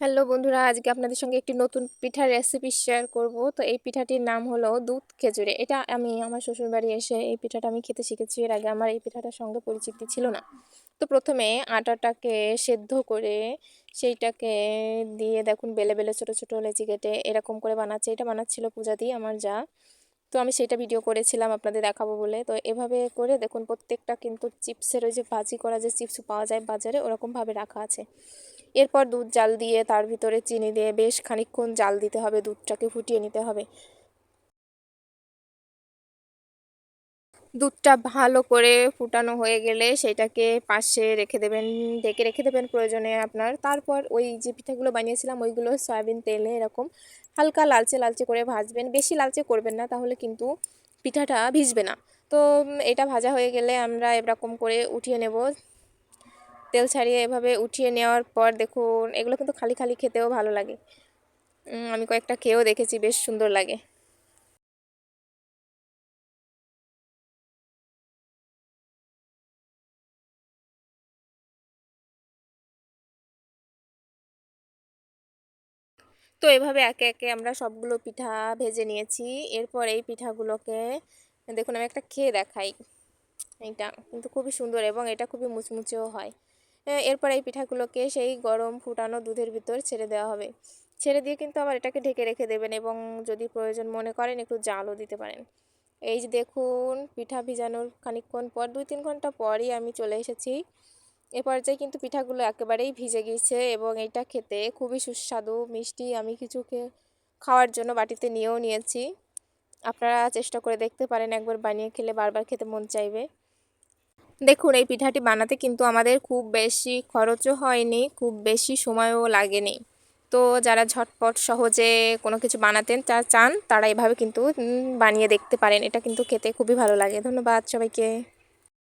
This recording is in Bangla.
হ্যালো বন্ধুরা, আজকে আপনাদের সঙ্গে একটি নতুন পিঠার রেসিপি শেয়ার করব। তো এই পিঠাটির নাম হলো দুধ খেজুরে। এটা আমি আমার শ্বশুরবাড়ি এসে এই পিঠাটা আমি খেতে শিখেছি। এর আগে আমার এই পিঠাটার সঙ্গে পরিচিতি ছিল না। তো প্রথমে আটাটাকে সেদ্ধ করে সেইটাকে দিয়ে দেখুন, বেলে বেলে ছোটো ছোটো লেচি কেটে এরকম করে বানাচ্ছে। এটা বানাচ্ছিল পূজা দিয়ে আমার যা। তো আমি সেটা ভিডিও করেছিলাম আপনাদের দেখাবো বলে। তো এভাবে করে দেখুন, প্রত্যেকটা কিন্তু চিপসের ওই যে ভাজি করা যে চিপস পাওয়া যায় বাজারে, ওরকমভাবে রাখা আছে। এরপর দুধ জাল দিয়ে তার ভিতরে চিনি দিয়ে বেশ খানিকক্ষণ জাল দিতে হবে, দুধটাকে ফুটিয়ে নিতে হবে। দুধটা ভালো করে ফুটানো হয়ে গেলে সেটাকে পাশে রেখে দেবেন ডেকে রেখে দেবেন প্রয়োজনে আপনার। তারপর ওই যে পিঠাগুলো বানিয়েছিলাম, ওইগুলো সয়াবিন তেলে এরকম হালকা লালচে লালচে করে ভাজবেন। বেশি লালচে করবেন না, তাহলে কিন্তু পিঠাটা ভিজবে না। তো এটা ভাজা হয়ে গেলে আমরা এরকম করে উঠিয়ে নেব। তেল ছাড়িয়ে এভাবে উঠিয়ে নেওয়ার পর দেখুন, এগুলো কিন্তু খালি খালি খেতেও ভালো লাগে। আমি কয়েকটা খেয়েও দেখেছি, বেশ সুন্দর লাগে। তো এভাবে একে একে আমরা সবগুলো পিঠা ভেজে নিয়েছি। এরপর এই পিঠাগুলোকে, দেখুন আমি একটা খেয়ে দেখাই। এইটা কিন্তু খুবই সুন্দর এবং এটা খুবই মুচমুচেও হয়। এরপর এই পিঠাগুলোকে সেই গরম ফুটানো দুধের ভিতর ছেড়ে দেওয়া হবে। ছেড়ে দিয়ে কিন্তু আবার এটাকে ঢেকে রেখে দেবেন এবং যদি প্রয়োজন মনে করেন একটু জালও দিতে পারেন। এই যে দেখুন, পিঠা ভিজানোর খানিকক্ষণ পর, দুই তিন ঘণ্টা পরই আমি চলে এসেছি। এ পর্যায়ে কিন্তু পিঠাগুলো একেবারেই ভিজে গিয়েছে এবং এটা খেতে খুবই সুস্বাদু, মিষ্টি। আমি কিছুকে খাওয়ার জন্য বাটিতে নিয়েও নিয়েছি। আপনারা চেষ্টা করে দেখতে পারেন, একবার বানিয়ে খেলে বারবার খেতে মন চাইবে। দেখুন, এই পিঠাটি বানাতে কিন্তু আমাদের খুব বেশি খরচও হয়নি, খুব বেশি সময়ও লাগেনি। তো যারা ঝটপট সহজে কোনো কিছু বানাতেন তা চান, তারা এভাবে কিন্তু বানিয়ে দেখতে পারেন। এটা কিন্তু খেতে খুবই ভালো লাগে। ধন্যবাদ সবাইকে।